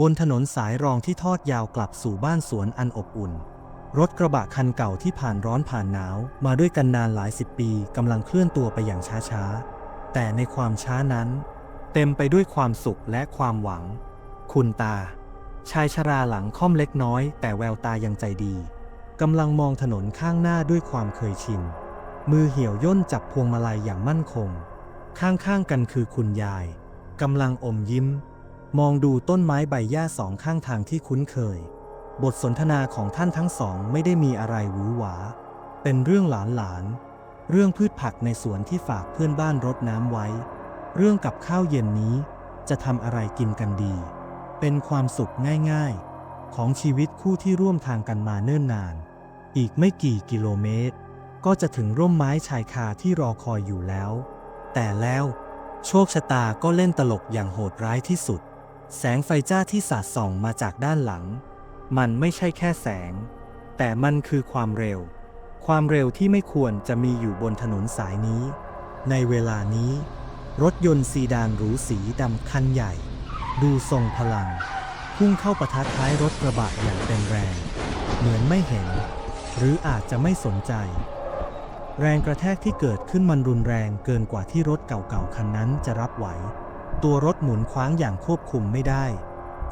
บนถนนสายรองที่ทอดยาวกลับสู่บ้านสวนอันอบอุ่น รถกระบะคันเก่าที่ผ่านร้อนผ่านหนาว มาด้วยกันนานหลายสิบปีกำลังเคลื่อนตัวไปอย่างช้าๆ แต่ในความช้านั้น เต็มไปด้วยความสุขและความหวัง คุณตา ชายชราหลังค่อมเล็กน้อย แต่แววตายังใจดีกำลังมองถนนข้างหน้าด้วยความเคยชิน มือเหี่ยวย่นจับพวงมาลัยอย่างมั่นคง ข้างๆกันคือคุณยายกำลังอมยิ้ม มองดูต้นไม้ใบหญ้าสองข้างทางที่คุ้นเคย บทสนทนาของท่านทั้งสองไม่ได้มีอะไรหวือหวา เป็นเรื่องหลานๆเรื่องพืชผักในสวนที่ฝากเพื่อนบ้านรดน้ำไว้ เรื่องกับข้าวเย็นนี้จะทำอะไรกินกันดี เป็นความสุขง่ายๆ ของชีวิตคู่ที่ร่วมทางกันมาเนิ่นนาน อีกไม่กี่กิโลเมตร ก็จะถึงร่มไม้ชายคาที่รอคอยอยู่แล้ว แต่แล้ว โชคชะตาก็เล่นตลกอย่างโหดร้ายที่สุด แสงไฟจ้าที่สาดส่องมาจากด้านหลัง มันไม่ใช่แค่แสง แต่มันคือความเร็ว ความเร็วที่ไม่ควรจะมีอยู่บนถนนสายนี้ ในเวลานี้ รถยนต์ซีดานหรูสีดำคันใหญ่ ดูทรงพลัง พุ่งเข้าประทัดท้ายรถกระบะอย่างเต็มแรง เหมือนไม่เห็น หรืออาจจะไม่สนใจ แรงกระแทกที่เกิดขึ้นมันรุนแรงเกินกว่าที่รถเก่าๆคันนั้นจะรับไหว ตัวรถหมุนคว้างอย่างควบคุมไม่ได้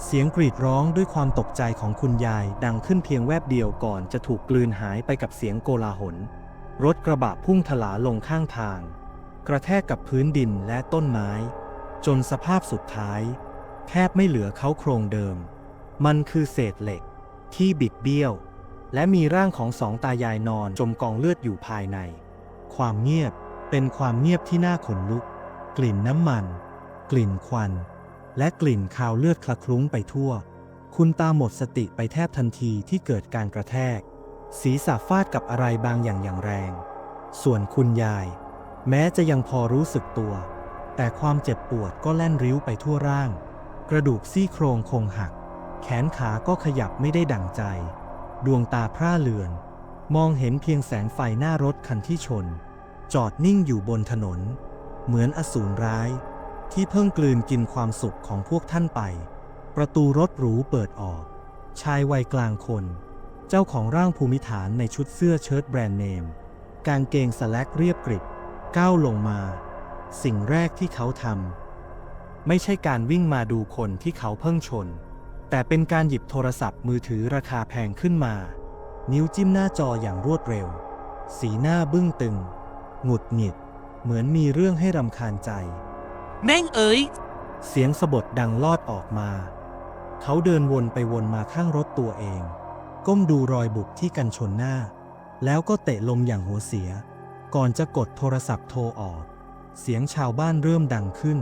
เสียงกรีดร้องด้วยความตกใจของคุณยายดังขึ้นเพียงแวบเดียวก่อนจะถูกกลืนหายไปกับเสียงโกลาหล รถกระบะพุ่งถลาลงข้างทาง กระแทกกับพื้นดินและต้นไม้ จนสภาพสุดท้าย แทบไม่เหลือเขาโครงเดิม มันคือเศษเหล็ก ที่บิดเบี้ยว และมีร่างของสองตายายนอนจมกองเลือดอยู่ภายใน ความเงียบเป็นความเงียบที่น่าขนลุก กลิ่นน้ำมัน กลิ่นควัน และกลิ่นคาวเลือดคละคลุ้งไปทั่ว คุณตาหมดสติไปแทบทันทีที่เกิดการกระแทก ศีรษะฟาดกับอะไรบางอย่างอย่างแรง ส่วนคุณยาย แม้จะยังพอรู้สึกตัว แต่ความเจ็บปวดก็แล่นริ้วไปทั่วร่าง กระดูกซี่โครงคงหัก แขนขาก็ขยับไม่ได้ดั่งใจ ดวงตาพร่าเลือน มองเห็นเพียงแสงไฟหน้ารถคันที่ชน จอดนิ่งอยู่บนถนน เหมือนอสูรร้าย ที่เพิ่งกลืนกินความสุขของพวกท่านไป ประตูรถหรูเปิดออก ชายวัยกลางคน เจ้าของร่างภูมิฐานในชุดเสื้อเชิ้ตแบรนด์เนม กางเกงสแลกเรียบกริบ ก้าวลงมา สิ่งแรกที่เขาทำไม่ใช่การวิ่งมาดูคนที่เขาเพิ่งชน แต่เป็นการหยิบโทรศัพท์มือถือราคาแพงขึ้นมา นิ้วจิ้มหน้าจออย่างรวดเร็ว สีหน้าบึ้งตึง หงุดหงิด เหมือนมีเรื่องให้รำคาญใจ แม่งเอ๋ย เสียงสะบดดังลอดออกมา เขาเดินวนไปวนมาข้างรถตัวเอง ก้มดูรอยบุบที่กันชนหน้า แล้วก็เตะลมอย่างหัวเสีย ก่อนจะกดโทรศัพท์โทรออก เสียงชาวบ้านเริ่มดังขึ้น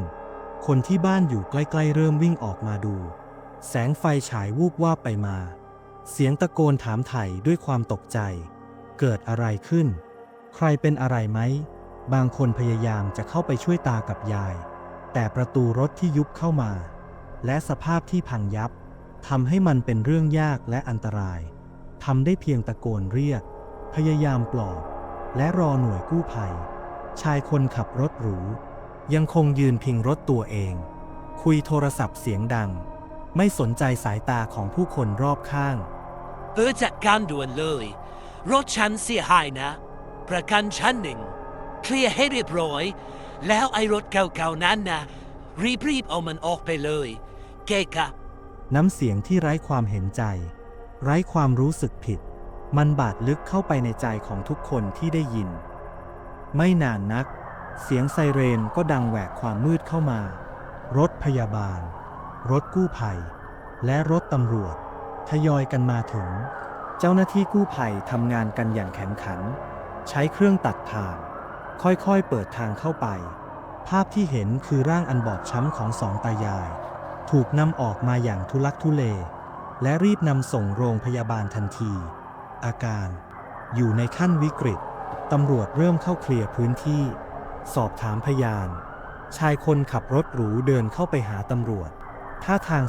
คนที่บ้านอยู่ใกล้ๆเริ่มวิ่งออกมาดู แสงไฟฉายวูบว่าไปมา เสียงตะโกนถามไถ่ด้วยความตกใจ เกิดอะไรขึ้น ใครเป็นอะไรไหม บางคนพยายามจะเข้าไปช่วยตากับยาย แต่ประตูรถที่ยุบเข้ามา และสภาพที่พังยับทำให้มันเป็นเรื่องยากและอันตรายทำได้เพียงตะโกนเรียก พยายามปลอบ และรอหน่วยกู้ภัย ชายคนขับรถหรู ยังคงยืนพิงรถตัวเอง คุยโทรศัพท์เสียงดัง ไม่สนใจสายตาของผู้คนรอบข้าง เออจัดการด่วนเลย รถฉันเสียหายนะ ประกันชั้นหนึ่ง เคลียร์ให้เรียบร้อย แล้วไอรถเก่าๆนั้นนะรีบๆเอามันออกไปเลย เกะกะ น้ำเสียงที่ไร้ความเห็นใจ ไร้ความรู้สึกผิด มันบาดลึกเข้าไปในใจของทุกคนที่ได้ยิน ไม่นานนัก เสียงไซเรนก็ดังแหวกความมืดเข้ามา รถพยาบาล รถกู้ภัย และรถตำรวจ ทยอยกันมาถึง เจ้าหน้าที่กู้ภัยทำงานกันอย่างแข็งขัน ใช้เครื่องตัดทาง ค่อยๆ เปิดทางเข้าไป ภาพที่เห็นคือร่างอันบอบช้ำของสองตายาย ถูกนำออกมาอย่างทุลักทุเล และรีบนำส่งโรงพยาบาลทันที อาการ อยู่ในขั้นวิกฤต ตำรวจเริ่มเข้าเคลียร์พื้นที่ สอบถามพยาน ชายคนขับรถหรูเดินเข้าไปหาตำรวจ ท่าทาง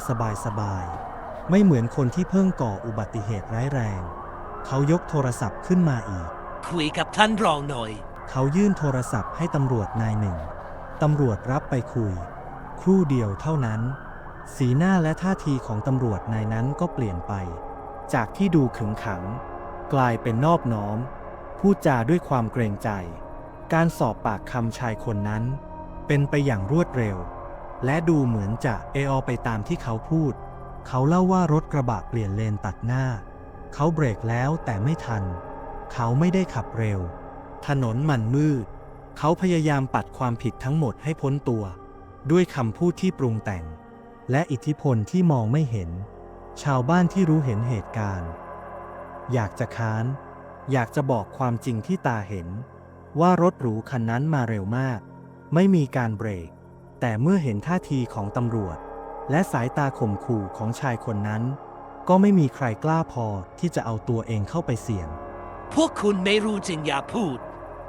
สบายๆ ไม่เหมือนคนที่เพิ่งก่ออุบัติเหตุร้ายแรง เขายกโทรศัพท์ขึ้นมาอีก คุยกับท่านรองหน่อย เขายื่นโทรศัพท์ให้ตำรวจนายหนึ่ง ตำรวจรับไปคุย ครู่เดียวเท่านั้น สีหน้าและท่าทีของตำรวจนายนั้นก็เปลี่ยนไป จากที่ดูขึงขัง กลายเป็นนอบน้อม พูดจาด้วยความเกรงใจ การสอบปากคำชายคนนั้น เป็นไปอย่างรวดเร็ว และดูเหมือนจะเออไปตามที่เขาพูด เขาเล่าว่ารถกระบะเปลี่ยนเลนตัดหน้า เขาเบรกแล้วแต่ไม่ทัน เขาไม่ได้ขับเร็ว ถนนมันมืด เขาพยายามปัดความผิดทั้งหมดให้พ้นตัว ด้วยคำพูดที่ปรุงแต่ง และอิทธิพลที่มองไม่เห็น ชาวบ้านที่รู้เห็นเหตุการณ์ อยากจะค้าน อยากจะบอกความจริงที่ตาเห็น ว่ารถหรูคันนั้นมาเร็วมาก ไม่มีการเบรก แต่เมื่อเห็นท่าทีของตำรวจ และสายตาข่มขู่ของชายคนนั้น ก็ไม่มีใครกล้าพอที่จะเอาตัวเองเข้าไปเสี่ยง พวกคุณไม่รู้จริงอย่าพูด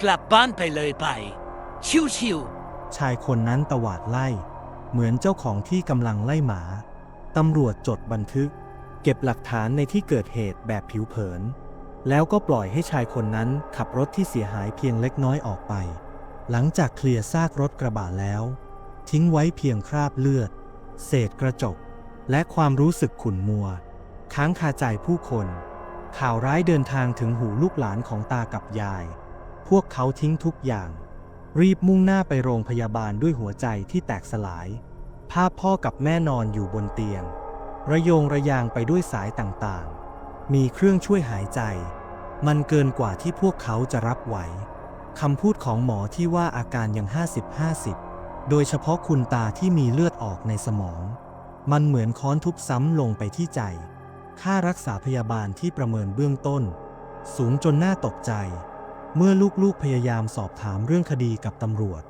กลับบ้านไปเลยไป ชิวชายคนนั้นตวาดไล่ เหมือนเจ้าของที่กำลังไล่หมา ตำรวจจดบันทึก เก็บหลักฐานในที่เกิดเหตุแบบผิวเผิน แล้วก็ปล่อยให้ชายคนนั้นขับรถที่เสียหายเพียงเล็กน้อยออกไป หลังจากเคลียร์ซากรถกระบะแล้ว ทิ้งไว้เพียงคราบเลือด เศษกระจก และความรู้สึกขุ่นมัว ค้างคาใจผู้คน ข่าวร้ายเดินทางถึงหูลูกหลานของตากับยาย พวกเขาทิ้งทุกอย่าง รีบมุ่งหน้าไปโรงพยาบาลด้วยหัวใจที่แตกสลาย ภาพพ่อกับแม่นอนอยู่บนเตียง ระโยงระยางไปด้วยสายต่างๆ มีเครื่องช่วยหายใจ มันเกินกว่าที่พวกเขาจะรับไหวคำพูดของหมอที่ว่าอาการยัง 50-50 โดยเฉพาะคุณตาที่มีเลือดออกในสมอง มันเหมือนค้อนทุบซ้ำลงไปที่ใจ ค่ารักษาพยาบาลที่ประเมินเบื้องต้น สูงจนน่าตกใจ เมื่อลูกๆพยายามสอบถามเรื่องคดีกับตำรวจ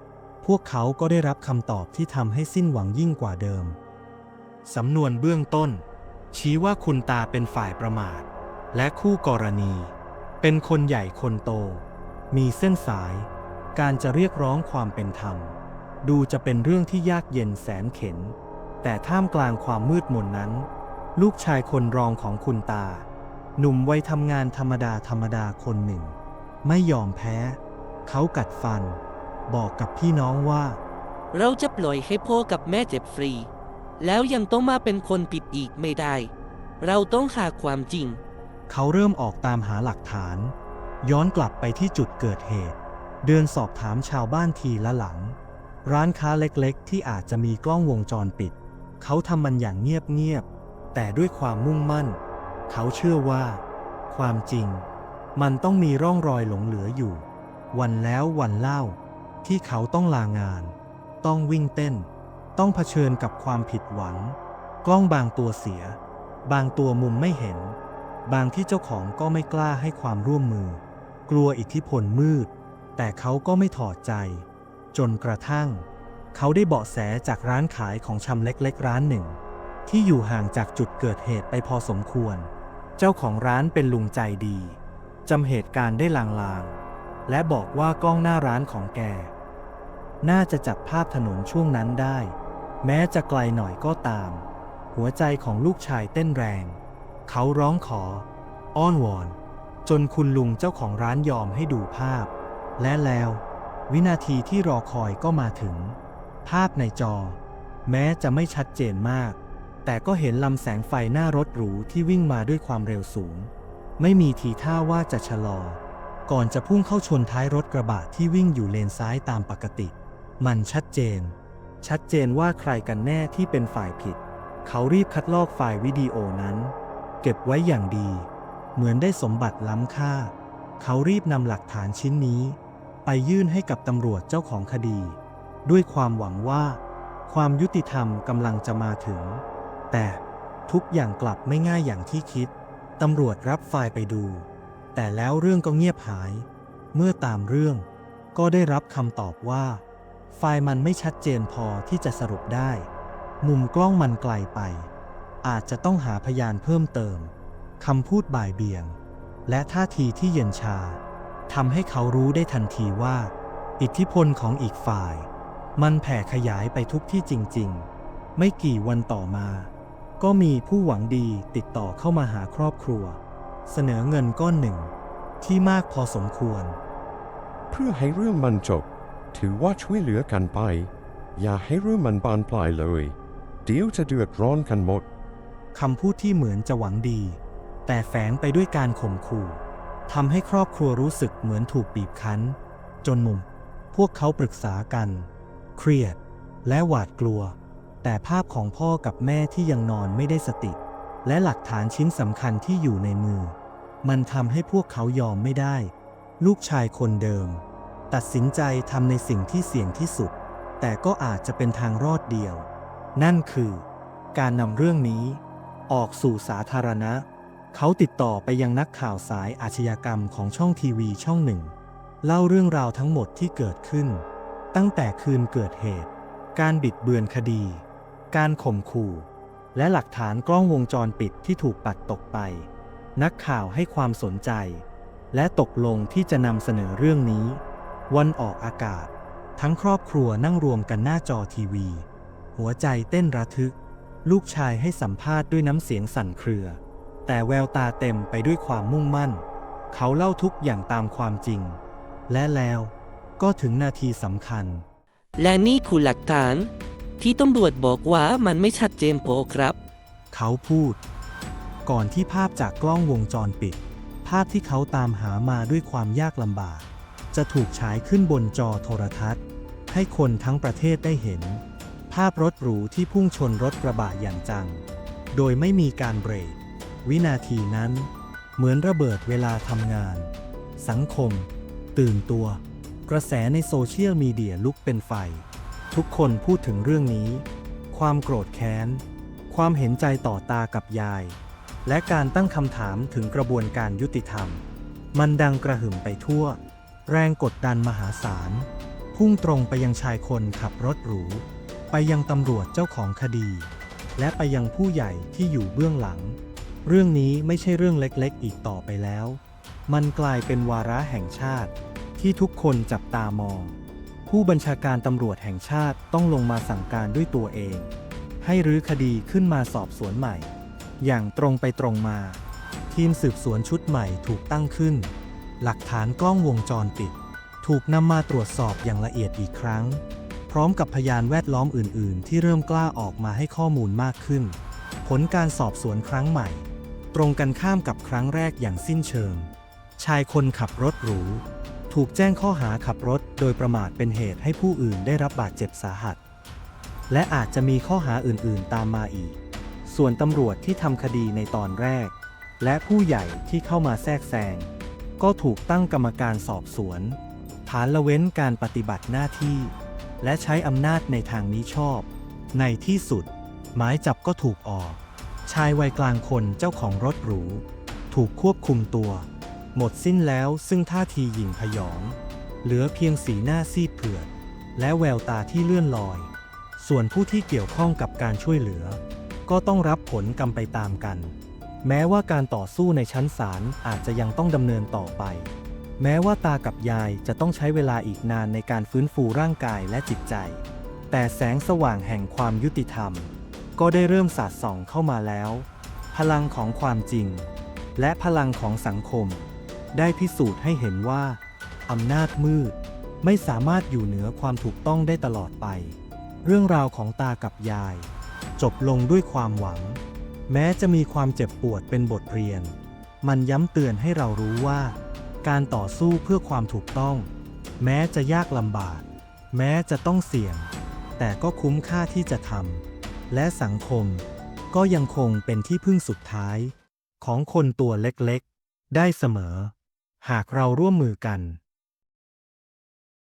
พวกเขาก็ได้รับคำตอบที่ทำให้สิ้นหวังยิ่งกว่าเดิม สำนวนเบื้องต้น ชี้ว่าคุณตาเป็นฝ่ายประมาท และคู่กรณี เป็นคนใหญ่คนโต มีเส้นสาย การจะเรียกร้องความเป็นธรรม ดูจะเป็นเรื่องที่ยากเย็นแสนเข็น แต่ท่ามกลางความมืดมนนั้น ลูกชายคนรองของคุณตา หนุ่มวัยทำงานธรรมดาธรรมดาคนหนึ่ง ไม่ยอมแพ้ เขากัดฟัน บอกกับพี่น้องว่าๆเราจะปล่อยให้พ่อกับแม่เจ็บฟรี แล้วยังต้องมาเป็นคนผิดอีกไม่ได้ เราต้องหาความจริง เขาเริ่มออกตามหาหลักฐาน ย้อนกลับไปที่จุดเกิดเหตุ เดินสอบถามชาวบ้านทีละหลัง ร้านค้าเล็กๆ ที่อาจจะมีกล้องวงจรปิด เขาทำมันอย่างเงียบๆแต่ด้วยความมุ่งมั่น เขาเชื่อว่า ความจริง มันต้องมีร่องรอยหลงเหลืออยู่ วันแล้ววันเล่า ที่เขาต้องลางาน ต้องวิ่งเต้น ต้องเผชิญกับความผิดหวัง กล้องบางตัวเสีย บางตัวมุมไม่เห็น บางที่เจ้าของก็ไม่กล้าให้ความร่วมมือ กลัวอิทธิพลมืด แต่เขาก็ไม่ถอดใจ จนกระทั่ง เขาได้เบาะแสจากร้านขายของชำเล็กๆร้านหนึ่ง ที่อยู่ห่างจากจุดเกิดเหตุไปพอสมควร เจ้าของร้านเป็นลุงใจดี จำเหตุการณ์ได้ลางๆ และบอกว่ากล้องหน้าร้านของแก น่าจะจับภาพถนนช่วงนั้นได้ แม้จะไกลหน่อยก็ตาม หัวใจของลูกชายเต้นแรง เขาร้องขอ อ้อนวอน จนคุณลุงเจ้าของร้านยอมให้ดูภาพ และแล้ว วินาทีที่รอคอยก็มาถึง ภาพในจอ แม้จะไม่ชัดเจนมาก แต่ก็เห็นลำแสงไฟหน้ารถหรูที่วิ่งมาด้วยความเร็วสูง ไม่มีทีท่าว่าจะชะลอ ก่อนจะพุ่งเข้าชนท้ายรถกระบะที่วิ่งอยู่เลนซ้ายตามปกติ มันชัดเจน ชัดเจนว่าใครกันแน่ที่เป็นฝ่ายผิด เขารีบคัดลอกไฟล์วิดีโอนั้น เก็บไว้อย่างดี เหมือนได้สมบัติล้ำค่า เขารีบนำหลักฐานชิ้นนี้ ไปยื่นให้กับตำรวจเจ้าของคดี ด้วยความหวังว่า ความยุติธรรมกำลังจะมาถึง แต่ทุกอย่างกลับไม่ง่ายอย่างที่คิด ตำรวจรับไฟล์ไปดู แต่แล้วเรื่องก็เงียบหาย เมื่อตามเรื่องก็ได้รับคำตอบว่า ไฟล์มันไม่ชัดเจนพอที่จะสรุปได้ มุมกล้องมันไกลไป อาจจะต้องหาพยานเพิ่มเติมคำพูดบ่ายเบี่ยง และท่าทีที่เย็นชาทำให้เขารู้ได้ทันทีว่า อิทธิพลของอีกฝ่าย มันแผ่ขยายไปทุกที่จริง ๆ ไม่กี่วันต่อมา ก็มีผู้หวังดีติดต่อเข้ามาหาครอบครัว เสนอเงินก้อนหนึ่ง ที่มากพอสมควร เพื่อให้เรื่องมันจบ ถือว่าช่วยเหลือกันไป อย่าให้เรื่องมันบานปลายเลย เดี๋ยวจะเดือดร้อนกันหมด คำพูดที่เหมือนจะหวังดี แต่แฝงไปด้วยการข่มขู่ทำให้ครอบครัวรู้สึกเหมือนถูกบีบคั้น จนมุม พวกเขาปรึกษากัน เครียด และหวาดกลัว แต่ภาพของพ่อกับแม่ที่ยังนอนไม่ได้สติ และหลักฐานชิ้นสำคัญที่อยู่ในมือ มันทำให้พวกเขายอมไม่ได้ ลูกชายคนเดิม ตัดสินใจทำในสิ่งที่เสี่ยงที่สุด แต่ก็อาจจะเป็นทางรอดเดียว นั่นคือ การนำเรื่องนี้ ออกสู่สาธารณะ เขาติดต่อไปยังนักข่าวสายอาชญากรรมของช่องทีวีช่องหนึ่ง เล่าเรื่องราวทั้งหมดที่เกิดขึ้น ตั้งแต่คืนเกิดเหตุ การบิดเบือนคดี การข่มขู่ และหลักฐานกล้องวงจรปิดที่ถูกปัดตกไป นักข่าวให้ความสนใจ และตกลงที่จะนำเสนอเรื่องนี้ วันออกอากาศ ทั้งครอบครัวนั่งรวมกันหน้าจอทีวี หัวใจเต้นระทึก ลูกชายให้สัมภาษณ์ด้วยน้ำเสียงสั่นเครือ แต่แววตาเต็มไปด้วยความมุ่งมั่น เขาเล่าทุกอย่างตามความจริง และแล้วก็ถึงนาทีสำคัญ และนี่คือหลักฐาน ที่ตำรวจบอกว่ามันไม่ชัดเจนพอครับ เขาพูด ก่อนที่ภาพจากกล้องวงจรปิด ภาพที่เขาตามหามาด้วยความยากลำบาก จะถูกฉายขึ้นบนจอโทรทัศน์ ให้คนทั้งประเทศได้เห็น ภาพรถหรูที่พุ่งชนรถกระบะอย่างจัง โดยไม่มีการเบรก วินาทีนั้น เหมือนระเบิดเวลาทำงาน สังคม ตื่นตัว กระแสในโซเชียลมีเดียลุกเป็นไฟ ทุกคนพูดถึงเรื่องนี้ ความโกรธแค้น ความเห็นใจต่อตากับยาย และการตั้งคำถามถึงกระบวนการยุติธรรม มันดังกระหึ่มไปทั่ว แรงกดดันมหาศาล พุ่งตรงไปยังชายคนขับรถหรู ไปยังตำรวจเจ้าของคดี และไปยังผู้ใหญ่ที่อยู่เบื้องหลัง เรื่องนี้ไม่ใช่เรื่องเล็กๆ อีกต่อไปแล้ว มันกลายเป็นวาระแห่งชาติที่ทุกคนจับตามอง ผู้บัญชาการตำรวจแห่งชาติต้องลงมาสั่งการด้วยตัวเอง ให้รื้อคดีขึ้นมาสอบสวนใหม่ อย่างตรงไปตรงมา ทีมสืบสวนชุดใหม่ถูกตั้งขึ้น หลักฐานกล้องวงจรปิด ถูกนำมาตรวจสอบอย่างละเอียดอีกครั้ง พร้อมกับพยานแวดล้อมอื่น ๆ ที่เริ่มกล้าออกมาให้ข้อมูลมากขึ้น ผลการสอบสวนครั้งใหม่ ตรงกันข้ามกับครั้งแรกอย่างสิ้นเชิง ชายคนขับรถหรู ถูกแจ้งข้อหาขับรถโดยประมาทเป็นเหตุให้ผู้อื่นได้รับบาดเจ็บสาหัส และอาจจะมีข้อหาอื่นๆ ตามมาอีก ส่วนตำรวจที่ทำคดีในตอนแรก และผู้ใหญ่ที่เข้ามาแทรกแซงก็ถูกตั้งกรรมการสอบสวน ฐานละเว้นการปฏิบัติหน้าที่ และใช้อำนาจในทางนี้ชอบ ในที่สุด หมายจับก็ถูกออก ชายวัยกลางคนเจ้าของรถหรู ถูกควบคุมตัว หมดสิ้นแล้วซึ่งท่าทีหยิ่งพยอง เหลือเพียงสีหน้าซีดเผือด และแววตาที่เลื่อนลอย ส่วนผู้ที่เกี่ยวข้องกับการช่วยเหลือ ก็ต้องรับผลกรรมไปตามกัน แม้ว่าการต่อสู้ในชั้นศาลอาจจะยังต้องดำเนินต่อไป แม้ว่าตากับยายจะต้องใช้เวลาอีกนานในการฟื้นฟูร่างกายและจิตใจ แต่แสงสว่างแห่งความยุติธรรม ก็ได้เริ่มสาดส่องเข้ามาแล้ว พลังของความจริง และพลังของสังคม ได้พิสูจน์ให้เห็นว่า อำนาจมืด ไม่สามารถอยู่เหนือความถูกต้องได้ตลอดไป เรื่องราวของตากับยาย จบลงด้วยความหวัง แม้จะมีความเจ็บปวดเป็นบทเรียน มันย้ำเตือนให้เรารู้ว่า การต่อสู้เพื่อความถูกต้อง แม้จะยากลำบาก แม้จะต้องเสี่ยง แต่ก็คุ้มค่าที่จะทำและสังคม ก็ยังคงเป็นที่พึ่งสุดท้าย ของคนตัวเล็กๆ ได้เสมอ หากเราร่วมมือกัน